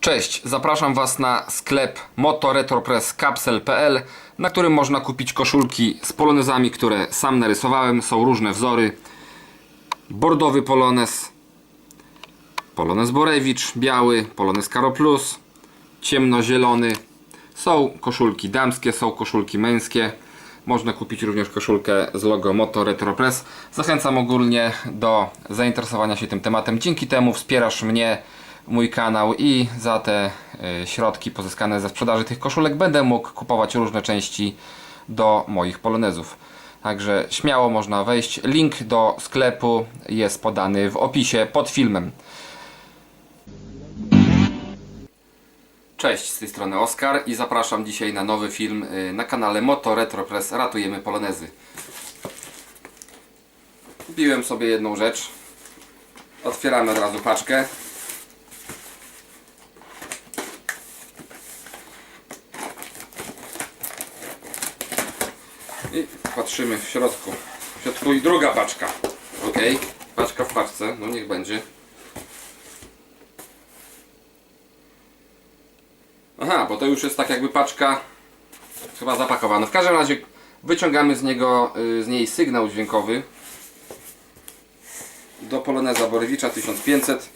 Cześć, zapraszam Was na sklep motoretropresscapsel.pl na którym można kupić koszulki z polonezami, które sam narysowałem. Są różne wzory. Bordowy polonez, polonez Borewicz, biały, polonez Karo Plus, ciemnozielony. Są koszulki damskie, są koszulki męskie. Można kupić również koszulkę z logo Moto Retro Press. Zachęcam ogólnie do zainteresowania się tym tematem. Dzięki temu wspierasz mnie, mój kanał i za te y, środki pozyskane ze sprzedaży tych koszulek będę mógł kupować różne części do moich polonezów. Także śmiało można wejść. Link do sklepu jest podany w opisie pod filmem. Cześć, z tej strony Oskar i zapraszam dzisiaj na nowy film y, na kanale Moto Retro Press Ratujemy Polonezy. Kupiłem sobie jedną rzecz. Otwieramy od razu paczkę. I patrzymy w środku. W środku i druga paczka. Ok, paczka w paczce, no niech będzie. Aha, bo to już jest tak jakby paczka chyba zapakowana. W każdym razie wyciągamy z niego, y, z niej sygnał dźwiękowy do Poloneza Borewicza 1500.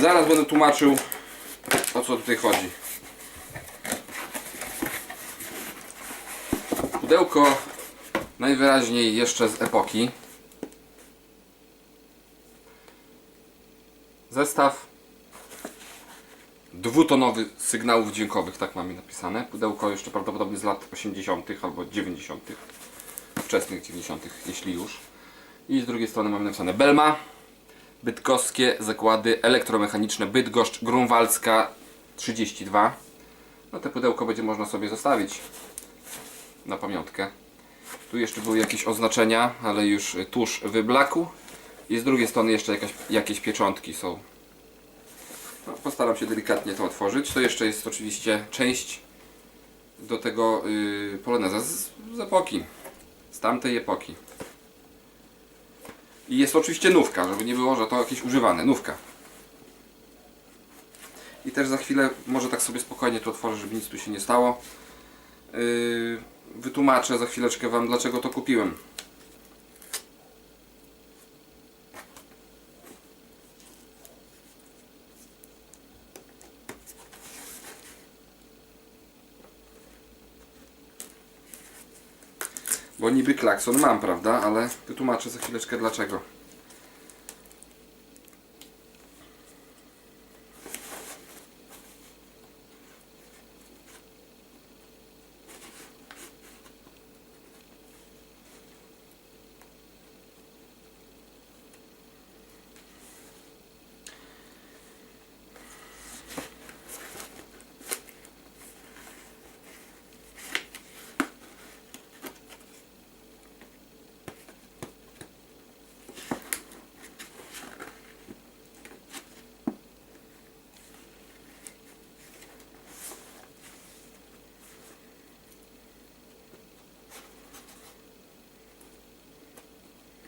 Zaraz będę tłumaczył co tutaj chodzi. Pudełko najwyraźniej jeszcze z epoki. Zestaw dwutonowy sygnałów dźwiękowych, tak mamy napisane. Pudełko jeszcze prawdopodobnie z lat 80. albo 90. Wczesnych 90. jeśli już. I z drugiej strony mamy napisane Belma, Bydgoskie Zakłady Elektromechaniczne Bydgoszcz Grunwaldzka 32. No te pudełko będzie można sobie zostawić na pamiątkę. Tu jeszcze były jakieś oznaczenia, ale już y, tusz wyblakł. I z drugiej strony jeszcze jakaś, jakieś pieczątki są. No, postaram się delikatnie to otworzyć. To jeszcze jest oczywiście część do tego yy, poloneza z, z epoki. Z tamtej epoki. I jest oczywiście nówka, żeby nie było, że to jakieś używane. Nówka. I też za chwilę, może tak sobie spokojnie to otworzę, żeby nic tu się nie stało. Yy, wytłumaczę za chwileczkę Wam, dlaczego to kupiłem. Bo niby klakson mam, prawda? Ale wytłumaczę za chwileczkę dlaczego.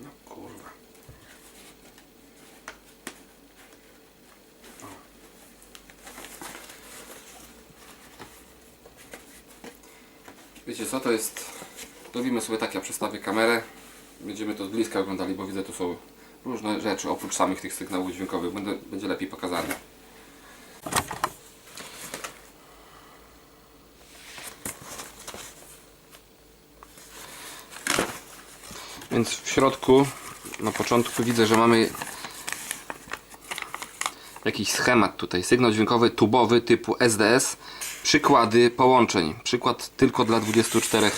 No kurwa. O. Wiecie co, to jest... Robimy sobie tak, ja przestawię kamerę. Będziemy to z bliska oglądali, bo widzę tu są różne rzeczy oprócz samych tych sygnałów dźwiękowych. Będę, będzie lepiej pokazane. Więc w środku na początku widzę, że mamy jakiś schemat tutaj. Sygnał dźwiękowy tubowy typu SDS. Przykłady połączeń. Przykład tylko dla 24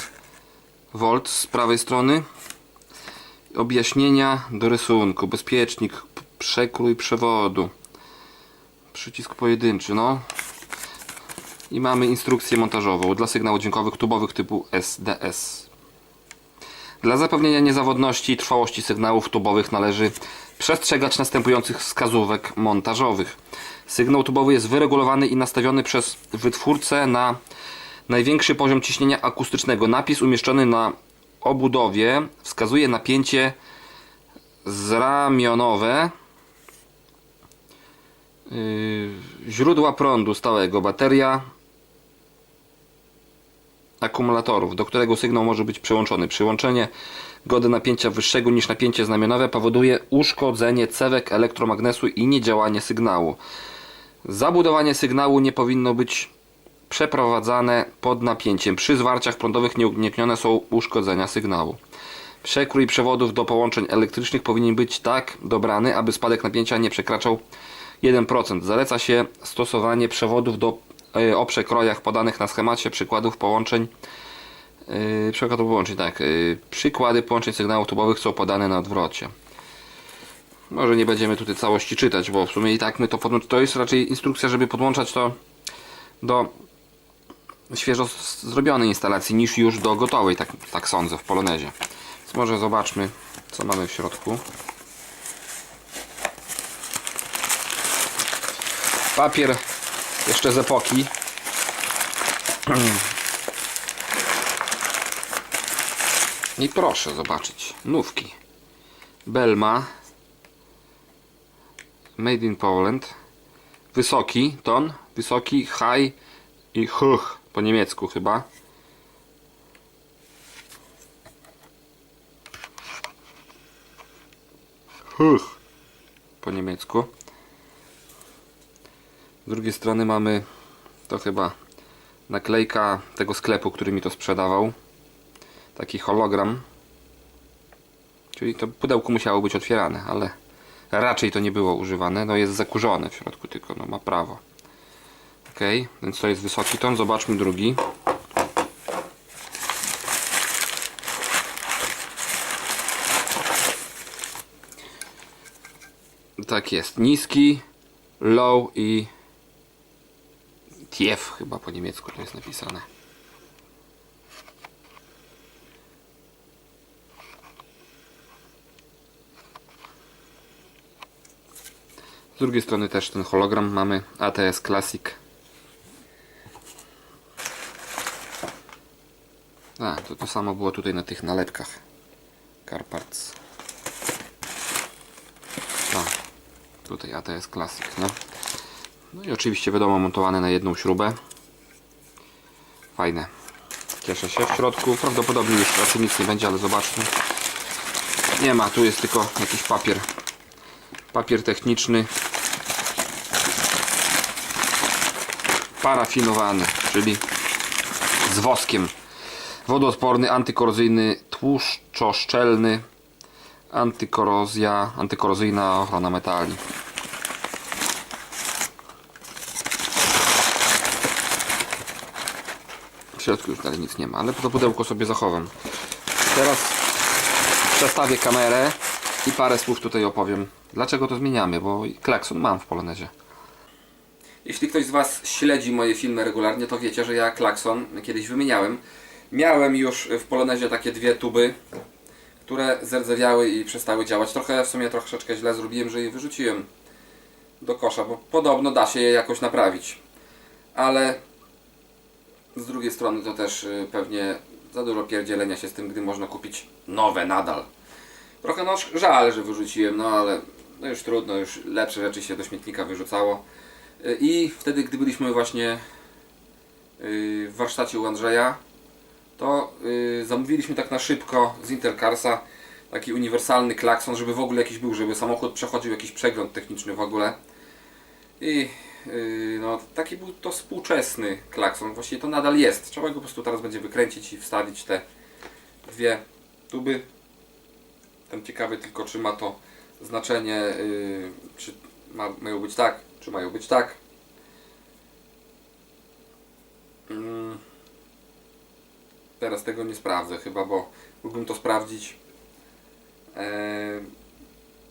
V z prawej strony. Objaśnienia do rysunku. Bezpiecznik, przekrój przewodu. Przycisk pojedynczy, no. I mamy instrukcję montażową dla sygnałów dźwiękowych tubowych typu SDS. Dla zapewnienia niezawodności i trwałości sygnałów tubowych należy przestrzegać następujących wskazówek montażowych. Sygnał tubowy jest wyregulowany i nastawiony przez wytwórcę na największy poziom ciśnienia akustycznego. Napis umieszczony na obudowie wskazuje napięcie zramionowe. Yy, źródła prądu stałego, bateria akumulatorów, do którego sygnał może być przyłączony. Przyłączenie gody napięcia wyższego niż napięcie znamionowe powoduje uszkodzenie cewek elektromagnesu i niedziałanie sygnału. Zabudowanie sygnału nie powinno być przeprowadzane pod napięciem. Przy zwarciach prądowych nieuniknione są uszkodzenia sygnału. Przekrój przewodów do połączeń elektrycznych powinien być tak dobrany, aby spadek napięcia nie przekraczał 1%. Zaleca się stosowanie przewodów do, e, o przekrojach podanych na schemacie przykładów połączeń. Przykładów połączeń, tak. Yy, przykłady połączeń sygnałów tubowych są podane na odwrocie. Może nie będziemy tutaj całości czytać, bo w sumie i tak my to podłącz... To jest raczej instrukcja, żeby podłączać to do świeżo zrobionej instalacji niż już do gotowej, tak, tak sądzę, w Polonezie. Więc może zobaczmy, co mamy w środku. Papier jeszcze z epoki. I proszę zobaczyć, nówki. Belma. Made in Poland. Wysoki ton, wysoki, high i huch po niemiecku chyba. Huch po niemiecku. Z drugiej strony mamy to chyba naklejka tego sklepu, który mi to sprzedawał. Taki hologram. Czyli to pudełko musiało być otwierane, ale raczej to nie było używane. No jest zakurzone w środku tylko, no ma prawo. Ok, więc to jest wysoki ton. Zobaczmy drugi. Tak jest. Niski, low i tief chyba po niemiecku to jest napisane. Drugiej strony też ten hologram mamy ATS Classic. A, to to samo było tutaj na tych nalepkach. Carparts. A, tutaj ATS Classic, no. No i oczywiście wiadomo montowane na jedną śrubę. Fajne. Cieszę się. W środku prawdopodobnie już raczej nic nie będzie, ale zobaczmy. Nie ma, tu jest tylko jakiś papier. Papier techniczny. Parafinowany, czyli z woskiem. Wodoodporny, antykorozyjny, tłuszczoszczelny, antykorozja, antykorozyjna ochrona metali. W środku już dalej nic nie ma, ale to pudełko sobie zachowam. Teraz przestawię kamerę i parę słów tutaj opowiem. Dlaczego to zmieniamy, bo klakson mam w Polonezie. Jeśli ktoś z Was śledzi moje filmy regularnie, to wiecie, że ja klakson kiedyś wymieniałem. Miałem już w Polonezie takie dwie tuby, które zerdzewiały i przestały działać. Trochę w sumie troszeczkę źle zrobiłem, że je wyrzuciłem do kosza, bo podobno da się je jakoś naprawić. Ale z drugiej strony to też y, pewnie za dużo pierdzielenia się z tym, gdy można kupić nowe nadal. Trochę no żal, że wyrzuciłem, no ale no już trudno, już lepsze rzeczy się do śmietnika wyrzucało. Y, I wtedy, gdy byliśmy właśnie y, w warsztacie u Andrzeja, to y, zamówiliśmy tak na szybko z Intercarsa taki uniwersalny klakson, żeby w ogóle jakiś był, żeby samochód przechodził jakiś przegląd techniczny w ogóle. I yy, no, taki był to współczesny klakson. Właściwie to nadal jest. Trzeba go po prostu teraz będzie wykręcić i wstawić te dwie tuby. Jestem ciekawy tylko, czy ma to znaczenie, czy ma, mają być tak, czy mają być tak. Mm. Teraz tego nie sprawdzę chyba, bo mógłbym to sprawdzić e,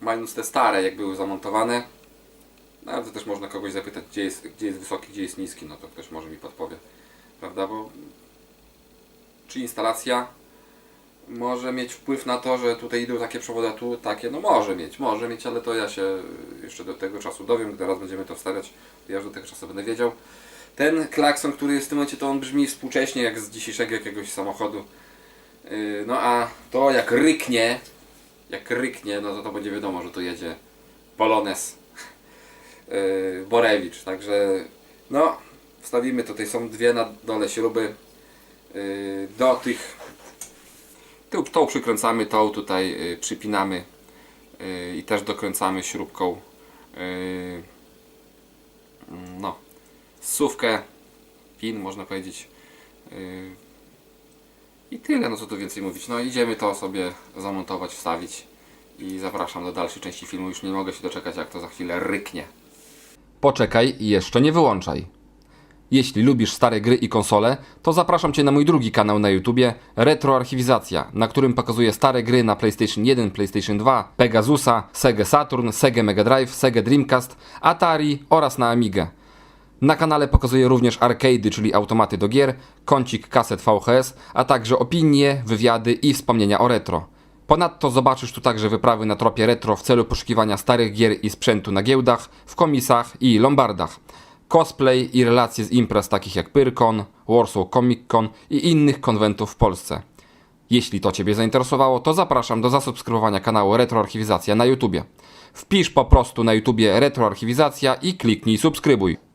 mając te stare, jak były zamontowane. No, ale też można kogoś zapytać, gdzie jest, gdzie jest wysoki, gdzie jest niski, no to ktoś może mi podpowie. Prawda, bo czy instalacja może mieć wpływ na to, że tutaj idą takie przewody, a tu takie, no może mieć, może mieć, ale to ja się jeszcze do tego czasu dowiem, gdy raz będziemy to wstawiać, to ja już do tego czasu będę wiedział. Ten klakson, który jest w tym momencie, to on brzmi współcześnie jak z dzisiejszego jakiegoś samochodu. Yy, No a to jak ryknie, jak ryknie, no to to będzie wiadomo, że tu jedzie Polones yy, Borewicz. Także no, wstawimy tutaj, są dwie na dole śruby yy, do tych tą, tą przykręcamy, tą tutaj yy, przypinamy yy, i też dokręcamy śrubką yy, no, sówkę, pin można powiedzieć. I tyle, no co tu więcej mówić. No idziemy to sobie zamontować, wstawić i zapraszam do dalszej części filmu. Już nie mogę się doczekać, jak to za chwilę ryknie. Poczekaj i jeszcze nie wyłączaj. Jeśli lubisz stare gry i konsole, to zapraszam Cię na mój drugi kanał na YouTubie Retroarchiwizacja, na którym pokazuję stare gry na PlayStation 1, PlayStation 2, Pegasusa, Sega Saturn, Sega Mega Drive, Sega Dreamcast, Atari oraz na Amigę. Na kanale pokazuję również arcade'y, czyli automaty do gier, kącik kaset VHS, a także opinie, wywiady i wspomnienia o retro. Ponadto zobaczysz tu także wyprawy na tropie retro w celu poszukiwania starych gier i sprzętu na giełdach, w komisach i lombardach. Cosplay i relacje z imprez takich jak Pyrkon, Warsaw Comic Con i innych konwentów w Polsce. Jeśli to Ciebie zainteresowało, to zapraszam do zasubskrybowania kanału Retroarchiwizacja na YouTubie. Wpisz po prostu na YouTubie Retroarchiwizacja i kliknij subskrybuj.